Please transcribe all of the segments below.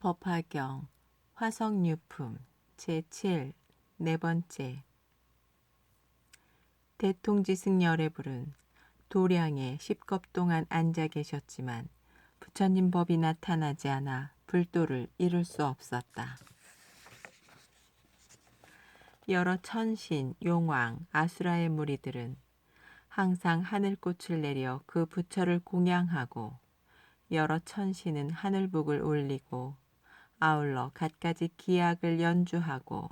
법화경 화성유품 제7 네 번째 대통지승 열애불은 도량에 10겁 동안 앉아 계셨지만 부처님 법이 나타나지 않아 불도를 이룰 수 없었다. 여러 천신, 용왕, 아수라의 무리들은 항상 하늘꽃을 내려 그 부처를 공양하고 여러 천신은 하늘북을 올리고 아울러 갖가지 기악을 연주하고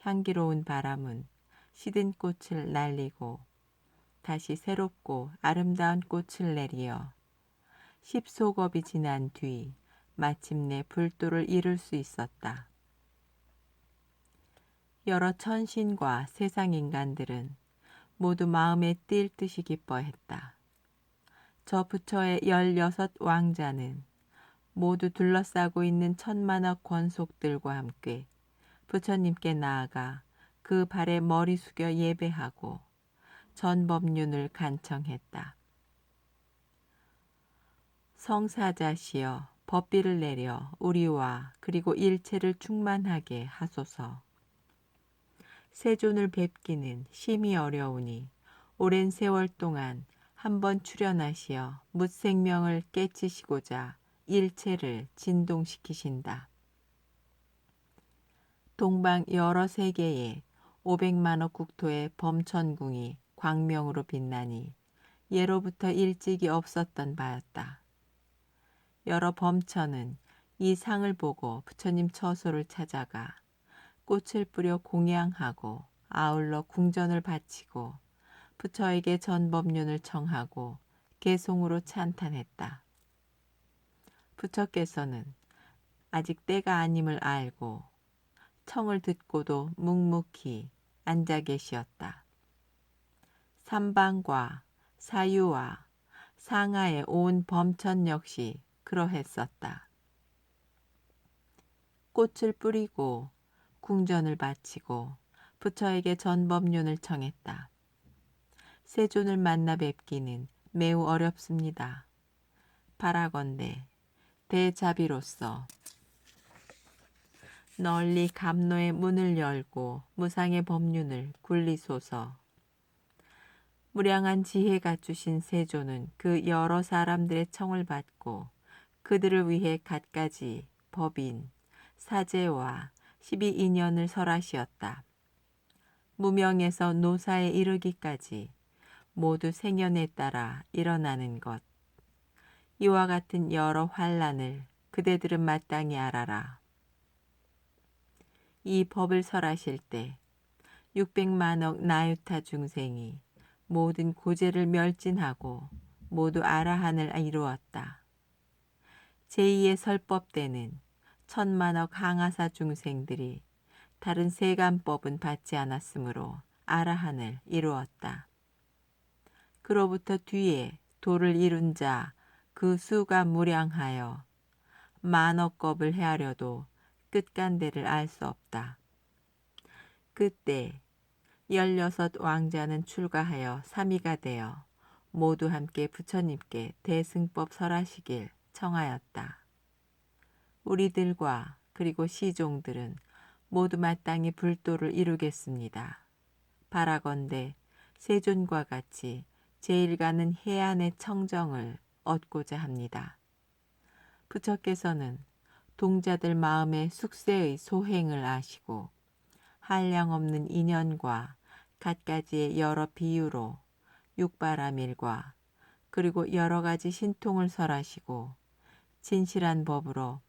향기로운 바람은 시든 꽃을 날리고 다시 새롭고 아름다운 꽃을 내리어 십소겁이 지난 뒤 마침내 불도를 이룰 수 있었다. 여러 천신과 세상 인간들은 모두 마음에 띌 듯이 기뻐했다. 저 부처의 열여섯 왕자는 모두 둘러싸고 있는 천만억 권속들과 함께 부처님께 나아가 그 발에 머리 숙여 예배하고 전법륜을 간청했다. 성사자시여 법비를 내려 우리와 그리고 일체를 충만하게 하소서. 세존을 뵙기는 심히 어려우니 오랜 세월 동안 한번 출연하시어 묻생명을 깨치시고자 일체를 진동시키신다. 동방 여러 세계에 500만억 국토의 범천궁이 광명으로 빛나니 예로부터 일찍이 없었던 바였다. 여러 범천은 이 상을 보고 부처님 처소를 찾아가 꽃을 뿌려 공양하고 아울러 궁전을 바치고 부처에게 전법륜을 청하고 개송으로 찬탄했다. 부처께서는 아직 때가 아님을 알고 청을 듣고도 묵묵히 앉아 계시었다. 삼방과 사유와 상하의 온 범천 역시 그러했었다. 꽃을 뿌리고 궁전을 바치고 부처에게 전법륜을 청했다. 세존을 만나 뵙기는 매우 어렵습니다. 바라건대 대자비로서 널리 감노의 문을 열고 무상의 법륜을 굴리소서. 무량한 지혜가 주신 세조는 그 여러 사람들의 청을 받고 그들을 위해 갖가지 법인, 사제와 12인연을 설하시었다. 무명에서 노사에 이르기까지 모두 생연에 따라 일어나는 것. 이와 같은 여러 환란을 그대들은 마땅히 알아라. 이 법을 설하실 때 600만억 나유타 중생이 모든 고제를 멸진하고 모두 아라한을 이루었다. 제2의 설법 때는 천만억 항아사 중생들이 다른 세간법은 받지 않았으므로 아라한을 이루었다. 그로부터 뒤에 도를 이룬 자 그 수가 무량하여 만억겁을 헤아려도 끝간대를 알 수 없다. 그때 열여섯 왕자는 출가하여 삼위가 되어 모두 함께 부처님께 대승법 설하시길 청하였다. 우리들과 그리고 시종들은 모두 마땅히 불도를 이루겠습니다. 바라건대 세존과 같이 제일 가는 해안의 청정을 얻고자 합니다. 부처께서는 동자들 마음의 숙세의 소행을 아시고 한량 없는 인연과 갖가지의 여러 비유로 육바라밀과 그리고 여러 가지 신통을 설하시고 진실한 법으로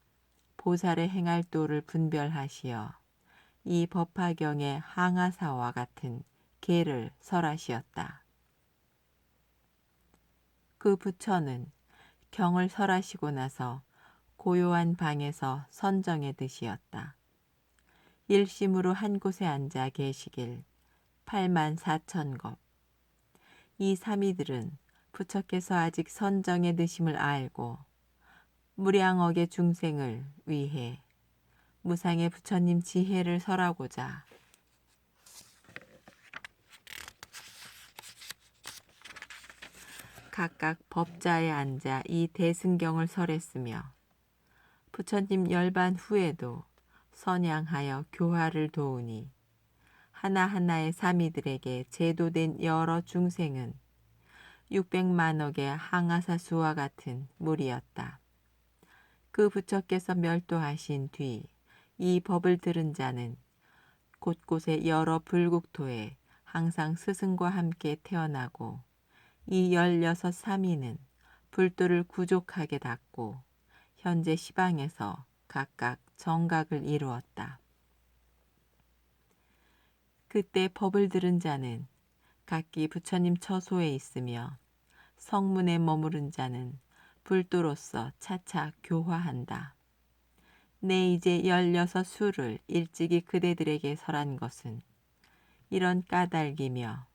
보살의 행할 도를 분별하시어 이 법화경의 항아사와 같은 계를 설하시었다. 그 부처는 경을 설하시고 나서 고요한 방에서 선정의 듯이었다. 일심으로 한 곳에 앉아 계시길 8만 4천 겁. 이 삼이들은 부처께서 아직 선정의 드심을 알고 무량억의 중생을 위해 무상의 부처님 지혜를 설하고자 각각 법자에 앉아 이 대승경을 설했으며 부처님 열반 후에도 선양하여 교화를 도우니 하나하나의 사미들에게 제도된 여러 중생은 600만억의 항아사수와 같은 무리였다. 그 부처께서 멸도하신 뒤 이 법을 들은 자는 곳곳에 여러 불국토에 항상 스승과 함께 태어나고 이 열여섯 사미는 불도를 구족하게 닦고 현재 시방에서 각각 정각을 이루었다. 그때 법을 들은 자는 각기 부처님 처소에 있으며 성문에 머무른 자는 불도로서 차차 교화한다. 내 이제 열여섯 수를 일찍이 그대들에게 설한 것은 이런 까닭이며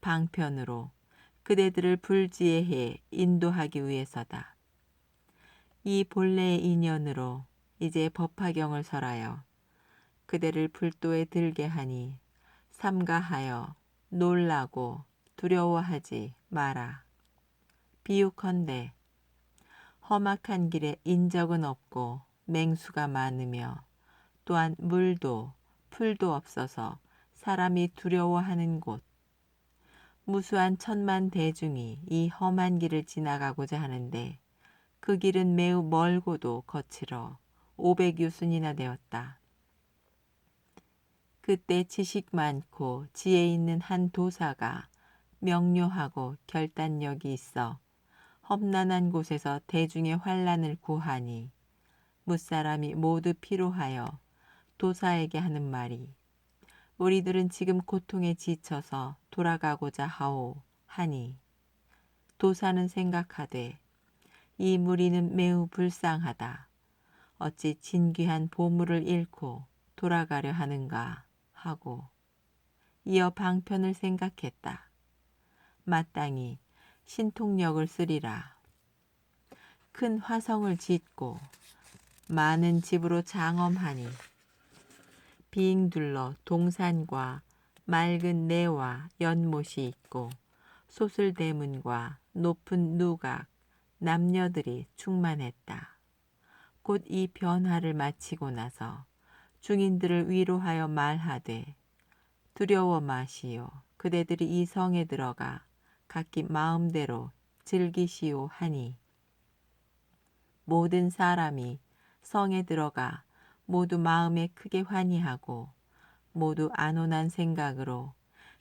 방편으로 그대들을 불지혜해 인도하기 위해서다. 이 본래의 인연으로 이제 법화경을 설하여 그대를 불도에 들게 하니 삼가하여 놀라고 두려워하지 마라. 비유컨대 험악한 길에 인적은 없고 맹수가 많으며 또한 물도 풀도 없어서 사람이 두려워하는 곳 무수한 천만 대중이 이 험한 길을 지나가고자 하는데 그 길은 매우 멀고도 거칠어 500유순이나 되었다. 그때 지식 많고 지혜 있는 한 도사가 명료하고 결단력이 있어 험난한 곳에서 대중의 환란을 구하니 무사람이 모두 피로하여 도사에게 하는 말이 우리들은 지금 고통에 지쳐서 돌아가고자 하오 하니 도사는 생각하되 이 무리는 매우 불쌍하다. 어찌 진귀한 보물을 잃고 돌아가려 하는가 하고 이어 방편을 생각했다. 마땅히 신통력을 쓰리라. 큰 화성을 짓고 많은 집으로 장엄하니 빙둘러 동산과 맑은 내와 연못이 있고 소슬대문과 높은 누각, 남녀들이 충만했다. 곧 이 변화를 마치고 나서 중인들을 위로하여 말하되 두려워 마시오. 그대들이 이 성에 들어가 각기 마음대로 즐기시오 하니 모든 사람이 성에 들어가 모두 마음에 크게 환희하고 모두 안온한 생각으로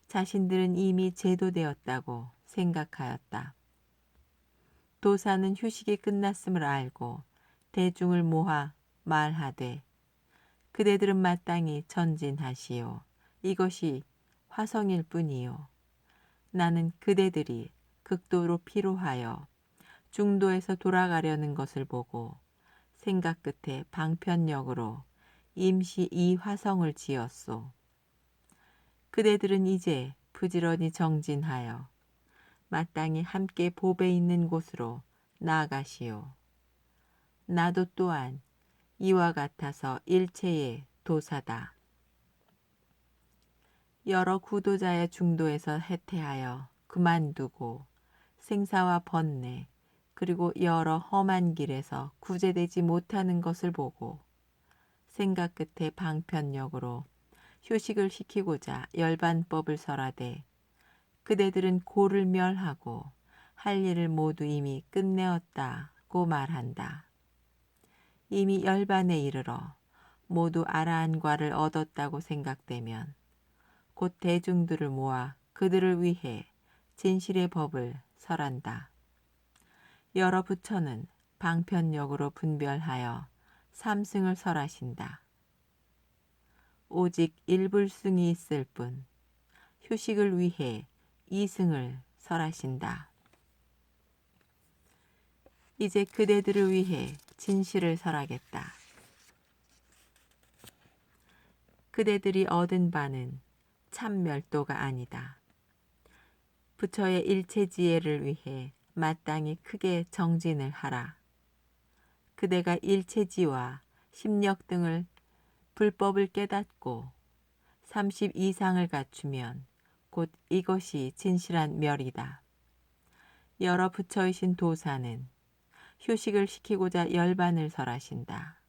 자신들은 이미 제도되었다고 생각하였다. 도사는 휴식이 끝났음을 알고 대중을 모아 말하되 그대들은 마땅히 전진하시오. 이것이 화성일 뿐이요. 나는 그대들이 극도로 피로하여 중도에서 돌아가려는 것을 보고 생각 끝에 방편역으로 임시 이 화성을 지었소. 그대들은 이제 부지런히 정진하여 마땅히 함께 보배 있는 곳으로 나아가시오. 나도 또한 이와 같아서 일체의 도사다. 여러 구도자의 중도에서 해태하여 그만두고 생사와 번뇌 그리고 여러 험한 길에서 구제되지 못하는 것을 보고 생각 끝에 방편력으로 휴식을 시키고자 열반법을 설하되 그대들은 고를 멸하고 할 일을 모두 이미 끝내었다고 말한다. 이미 열반에 이르러 모두 아라한과를 얻었다고 생각되면 곧 대중들을 모아 그들을 위해 진실의 법을 설한다. 여러 부처는 방편력으로 분별하여 삼승을 설하신다. 오직 일불승이 있을 뿐 휴식을 위해 이승을 설하신다. 이제 그대들을 위해 진실을 설하겠다. 그대들이 얻은 바는 참 멸도가 아니다. 부처의 일체 지혜를 위해 마땅히 크게 정진을 하라. 그대가 일체지와 심력 등을 불법을 깨닫고 30 이상을 갖추면 곧 이것이 진실한 멸이다. 여러 부처이신 도사는 휴식을 시키고자 열반을 설하신다.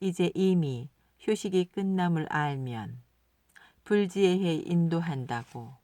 이제 이미 휴식이 끝남을 알면 불지의 해 인도한다고